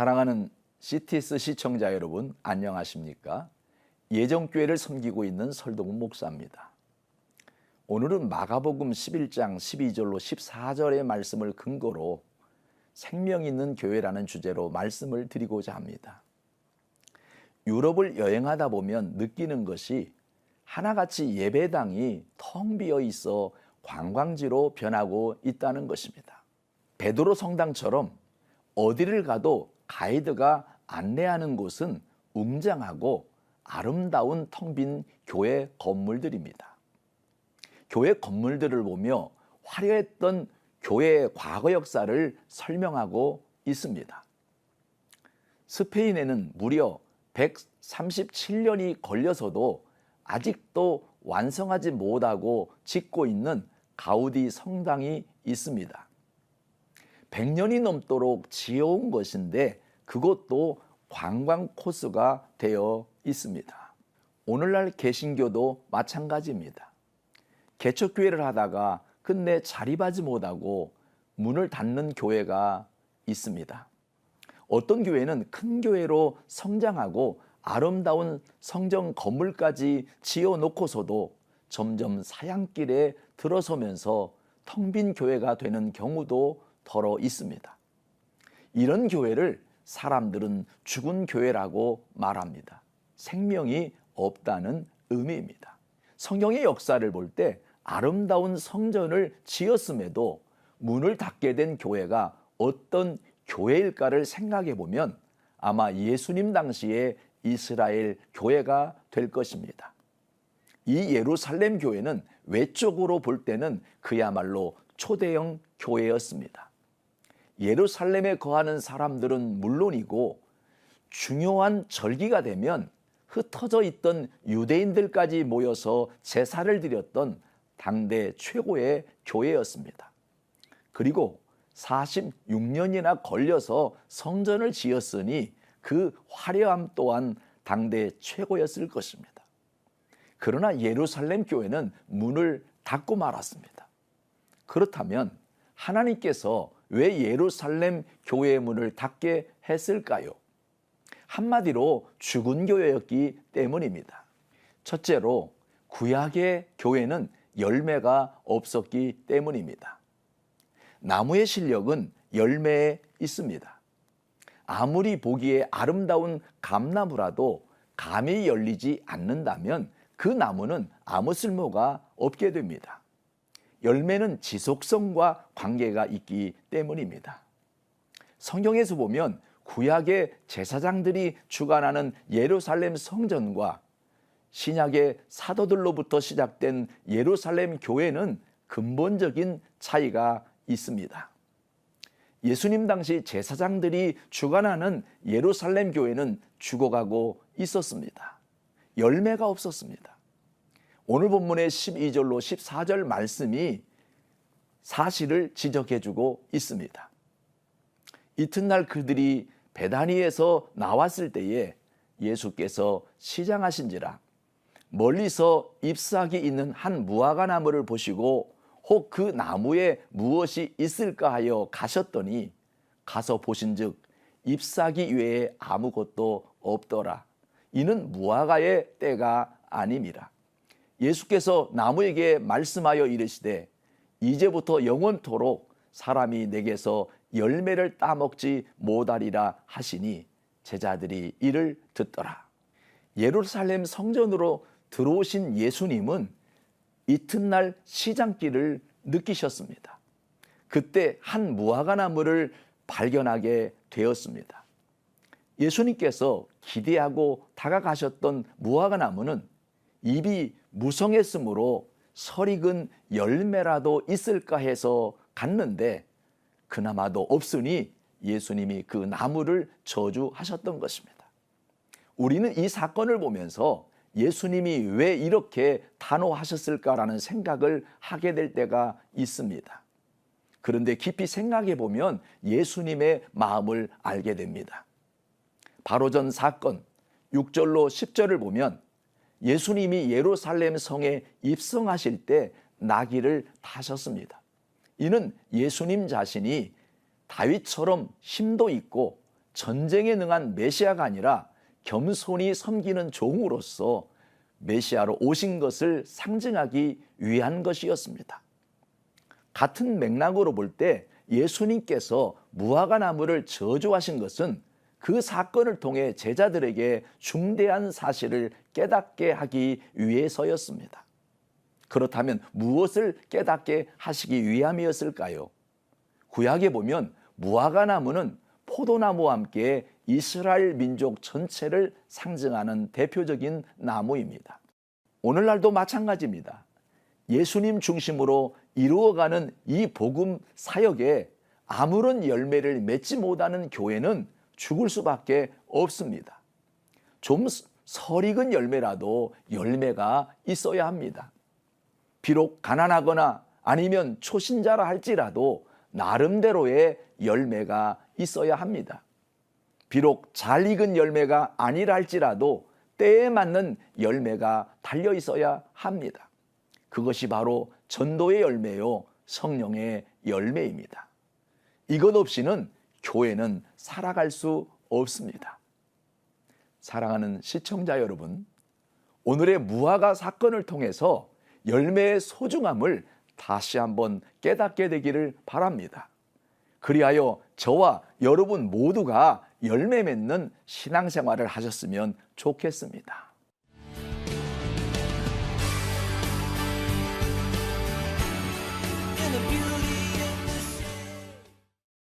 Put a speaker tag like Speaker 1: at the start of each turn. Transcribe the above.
Speaker 1: 사랑하는 CTS 시청자 여러분 안녕하십니까? 예정교회를 섬기고 있는 설동훈 목사입니다. 오늘은 마가복음 11장 12절로 14절의 말씀을 근거로 생명 있는 교회라는 주제로 말씀을 드리고자 합니다. 유럽을 여행하다 보면 느끼는 것이 하나같이 예배당이 텅 비어 있어 관광지로 변하고 있다는 것입니다. 베드로 성당처럼 어디를 가도 가이드가 안내하는 곳은 웅장하고 아름다운 텅 빈 교회 건물들입니다. 교회 건물들을 보며 화려했던 교회의 과거 역사를 설명하고 있습니다. 스페인에는 무려 137년이 걸려서도 아직도 완성하지 못하고 짓고 있는 가우디 성당이 있습니다. 100년이 넘도록 지어온 것인데 그것도 관광 코스가 되어 있습니다. 오늘날 개신교도 마찬가지입니다. 개척교회를 하다가 끝내 자립하지 못하고 문을 닫는 교회가 있습니다. 어떤 교회는 큰 교회로 성장하고 아름다운 성정 건물까지 지어 놓고서도 점점 사양길에 들어서면서 텅 빈 교회가 되는 경우도 더러 있습니다. 이런 교회를 사람들은 죽은 교회라고 말합니다. 생명이 없다는 의미입니다. 성경의 역사를 볼 때 아름다운 성전을 지었음에도 문을 닫게 된 교회가 어떤 교회일까를 생각해 보면 아마 예수님 당시의 이스라엘 교회가 될 것입니다. 이 예루살렘 교회는 외적으로 볼 때는 그야말로 초대형 교회였습니다. 예루살렘에 거하는 사람들은 물론이고 중요한 절기가 되면 흩어져 있던 유대인들까지 모여서 제사를 드렸던 당대 최고의 교회였습니다. 그리고 46년이나 걸려서 성전을 지었으니 그 화려함 또한 당대 최고였을 것입니다. 그러나 예루살렘 교회는 문을 닫고 말았습니다. 그렇다면 하나님께서 왜 예루살렘 교회의 문을 닫게 했을까요? 한마디로 죽은 교회였기 때문입니다. 첫째로 구약의 교회는 열매가 없었기 때문입니다. 나무의 실력은 열매에 있습니다. 아무리 보기에 아름다운 감나무라도 감이 열리지 않는다면 그 나무는 아무 쓸모가 없게 됩니다. 열매는 지속성과 관계가 있기 때문입니다. 성경에서 보면 구약의 제사장들이 주관하는 예루살렘 성전과 신약의 사도들로부터 시작된 예루살렘 교회는 근본적인 차이가 있습니다. 예수님 당시 제사장들이 주관하는 예루살렘 교회는 죽어가고 있었습니다. 열매가 없었습니다. 오늘 본문의 12절로 14절 말씀이 사실을 지적해 주고 있습니다. 이튿날 그들이 베다니에서 나왔을 때에 예수께서 시장하신지라 멀리서 잎사귀 있는 한 무화과 나무를 보시고 혹 그 나무에 무엇이 있을까 하여 가셨더니 가서 보신즉 잎사귀 외에 아무것도 없더라. 이는 무화과의 때가 아닙니다. 예수께서 나무에게 말씀하여 이르시되 이제부터 영원토록 사람이 내게서 열매를 따먹지 못하리라 하시니 제자들이 이를 듣더라. 예루살렘 성전으로 들어오신 예수님은 이튿날 시장길을 느끼셨습니다. 그때 한 무화과 나무를 발견하게 되었습니다. 예수님께서 기대하고 다가가셨던 무화과 나무는 입이 무성했으므로 설익은 열매라도 있을까 해서 갔는데 그나마도 없으니 예수님이 그 나무를 저주하셨던 것입니다. 우리는 이 사건을 보면서 예수님이 왜 이렇게 단호하셨을까라는 생각을 하게 될 때가 있습니다. 그런데 깊이 생각해 보면 예수님의 마음을 알게 됩니다. 바로 전 사건 6절로 10절을 보면 예수님이 예루살렘 성에 입성하실 때 나귀를 타셨습니다. 이는 예수님 자신이 다윗처럼 힘도 있고 전쟁에 능한 메시아가 아니라 겸손히 섬기는 종으로서 메시아로 오신 것을 상징하기 위한 것이었습니다. 같은 맥락으로 볼 때 예수님께서 무화과 나무를 저주하신 것은 그 사건을 통해 제자들에게 중대한 사실을 깨닫게 하기 위해서였습니다. 그렇다면 무엇을 깨닫게 하시기 위함이었을까요? 구약에 보면 무화과 나무는 포도나무와 함께 이스라엘 민족 전체를 상징하는 대표적인 나무입니다. 오늘날도 마찬가지입니다. 예수님 중심으로 이루어가는 이 복음 사역에 아무런 열매를 맺지 못하는 교회는 죽을 수밖에 없습니다. 좀 설익은 열매라도 열매가 있어야 합니다. 비록 가난하거나 아니면 초신자라 할지라도 나름대로의 열매가 있어야 합니다. 비록 잘 익은 열매가 아니라 할지라도 때에 맞는 열매가 달려 있어야 합니다. 그것이 바로 전도의 열매요, 성령의 열매입니다. 이것 없이는 교회는 살아갈 수 없습니다. 사랑하는 시청자 여러분, 오늘의 무화과 사건을 통해서 열매의 소중함을 다시 한번 깨닫게 되기를 바랍니다. 그리하여 저와 여러분 모두가 열매 맺는 신앙생활을 하셨으면 좋겠습니다.